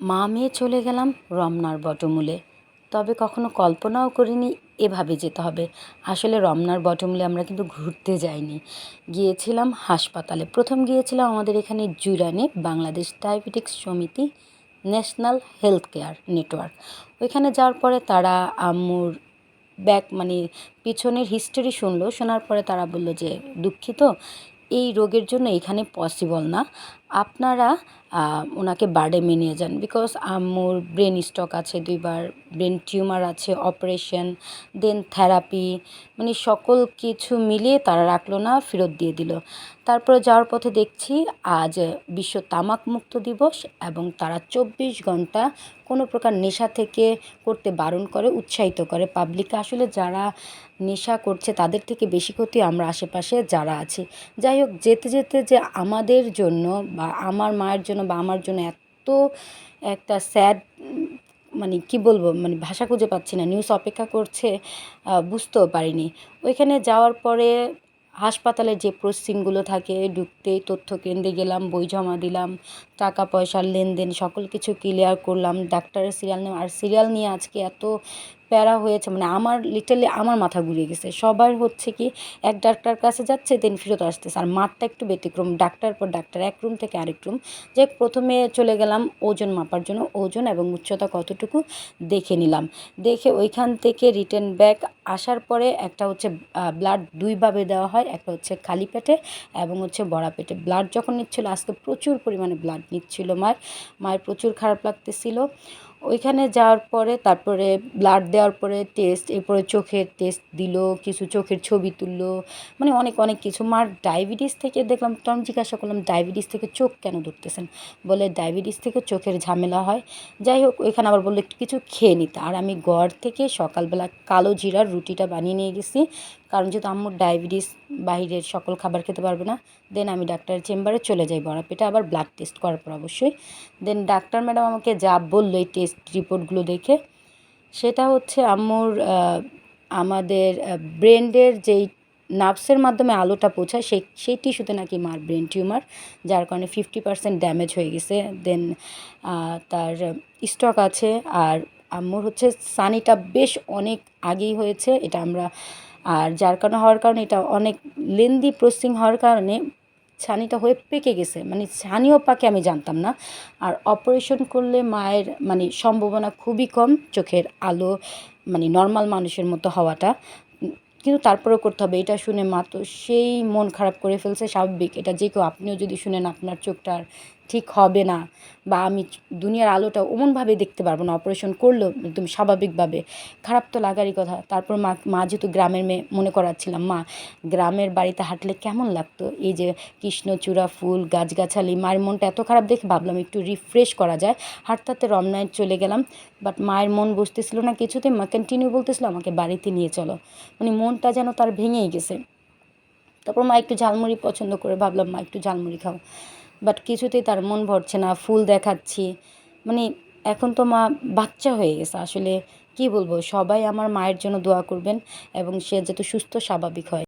মা মেয়ে চলে গেলাম রমনার বটমূলে। তবে কখনো কল্পনাও করিনি এভাবে যেতে হবে। আসলে রমনার বটমূলে আমরা কিন্তু ঘুরতে যাইনি। গিয়েছিলাম হাসপাতালে। প্রথম গিয়েছিলাম আমাদের এখানে জুরানে বাংলাদেশ ডায়াবেটিক্স সমিতি ন্যাশনাল হেলথ কেয়ার নেটওয়ার্ক। ওইখানে যাওয়ার পরে তারা আম্মুর ব্যাক মানে পিছনের হিস্টোরি শুনলো। শোনার পরে তারা বলল যে, দুঃখিত, এই রোগের জন্য এখানে পসিবল না। আপনারা ওনাকে বার্ডেমে নিয়ে যান বিকজ আম্মুর ব্রেন স্ট্রোক আছে দুইবার ব্রেন টিউমার আছে অপারেশন দেন থেরাপি মানে সকল কিছু মিলিয়ে তারা রাখল না, ফেরত দিয়ে দিল। তারপরে যাওয়ার পথে দেখছি আজ বিশ্ব তামাক মুক্ত দিবস এবং তারা চব্বিশ ঘণ্টা কোনো প্রকার নেশা থেকে করতে বারণ করে, উৎসাহিত করে। পাবলিককে আসলে যারা নেশা করছে তাদের থেকে বেশি ক্ষতি আমরা আশেপাশে যারা আছি। যাই হোক, যেতে যেতে যে আমাদের জন্য বা আমার মায়ের জন্য বা আমার জন্য এত একটা স্যাড মানে কি বলব মানে ভাষা খুঁজে পাচ্ছি না নিউজ অপেক্ষা করছে বুঝতেও পারিনি। ওইখানে যাওয়ার পরে হাসপাতালে যে প্রসেসিংগুলো থাকে ঢুকতে তথ্য কেন্দ্রে গেলাম, বই জমা দিলাম টাকা পয়সার লেনদেন, সকল কিছু ক্লিয়ার করলাম। ডাক্তারের সিরিয়াল নেওয়া, আর সিরিয়াল নিয়ে আজকে এত প্যারা হয়েছে মানে আমার লিটারলি আমার মাথা ঘুরিয়ে গেছে। সবার হচ্ছে কি, এক ডাক্তার কাছে যাচ্ছে দেন ফেরত আসতেছে। আর মাঠটা একটু ব্যতিক্রম ডাক্তার পর ডাক্তার এক রুম থেকে আরেক রুম যে প্রথমে চলে গেলাম ওজন মাপার জন্য, ওজন এবং উচ্চতা কতটুকু দেখে নিলাম। দেখে ওইখান থেকে রিটার্ন ব্যাক আসার পরে একটা হচ্ছে ব্লাড দুইভাবে দেওয়া হয়, একটা হচ্ছে খালি পেটে এবং হচ্ছে বড়া পেটে। ব্লাড যখন নিচ্ছিলো, আজকে প্রচুর পরিমাণে ব্লাড নিচ্ছিল মায়ের। মায়ের প্রচুর খারাপ লাগতেছিল। ওইখানে যাওয়ার পরে তারপরে ব্লাড দেওয়ার পরে টেস্ট এরপরে চোখের টেস্ট দিল, কিছু চোখের ছবি তুললো মানে অনেক অনেক কিছু। মার ডায়াবেটিস থেকে দেখলাম, তো আমি জিজ্ঞাসা করলাম ডায়াবেটিস থেকে চোখ কেন ধরতেছেন? বলে ডায়াবেটিস থেকে চোখের ঝামেলা হয়। যাই হোক, ওইখানে আবার বলল, একটু কিছু খেয়ে নিতে। আর আমি গড় থেকে সকালবেলা কালো জিরার রুটিটা বানিয়ে নিয়ে গেছি। কারণ যেহেতু আম্মুর ডায়াবেটিস বাহিরের সকল খাবার খেতে পারবে না দেন আমি ডাক্তারের চেম্বারে চলে যাই। বড় পেটে আবার ব্লাড টেস্ট করার পর অবশ্যই। দেন ডাক্তার ম্যাডাম আমাকে যা বলল, এই টেস্ট রিপোর্টগুলো দেখে, সেটা হচ্ছে আম্মুর আমাদের ব্রেনের যেই নার্ভসের মাধ্যমে আলোটা পৌঁছায়, সেই সেই টিস্যুতে নাকি মার ব্রেন টিউমার, যার কারণে ফিফটি পার্সেন্ট ড্যামেজ হয়ে গেছে। দেন তার স্টক আছে, আর আম্মুর হচ্ছে সানিটা বেশ অনেক আগেই হয়েছে, এটা আমরা, আর যার কারণে হওয়ার কারণে এটা অনেক লেন্দি প্রসেসিং হওয়ার কারণে ছানিটা হয়ে পেকে গেছে। মানে ছানিও পাকে আমি জানতাম না। আর অপারেশন করলে মায়ের মানে সম্ভাবনা খুবই কম চোখের আলো মানে নর্মাল মানুষের মতো হওয়াটা। কিন্তু তারপরেও করতে হবে, এটা শুনে মা তো সেই মন খারাপ করে ফেলছে, স্বাভাবিক। এটা যে কেউ, আপনিও যদি শুনেন আপনার চোখটা ঠিক হবে না বা আমি দুনিয়ার আলোটা ওমনভাবে দেখতে পারব না অপারেশন করলেও একদম স্বাভাবিকভাবে। খারাপ তো লাগারই কথা। তারপর মা মা যেহেতু গ্রামের মেয়ে, মনে করাচ্ছিলাম, মা, গ্রামের বাড়িতে হাঁটলে কেমন লাগতো? এই যে কৃষ্ণচূড়া ফুল, গাছগাছালি, মায়ের মনটা এত খারাপ দেখে ভাবলাম একটু রিফ্রেশ করা যায়। হাঁটতে হাঁটতে রমনায় চলে গেলাম বাট মায়ের মন বসতেছিল না কিছুতে মা কন্টিনিউ বলতেছিল, আমাকে বাড়িতে নিয়ে চলো। মানে মনটা যেন তার ভেঙেই গেছে। তারপর মা একটু ঝালমুড়ি পছন্দ করে, ভাবলাম, মা, একটু ঝালমুড়ি খাও। বাট কিছুতেই তার মন ভরছে না, ফুল দেখাচ্ছি। মানে এখন তো মা বাচ্চা হয়ে গেছে, আসলে কি বলব? সবাই আমার মায়ের জন্য দোয়া করবেন এবং সে যাতে সুস্থ, স্বাভাবিক হয়।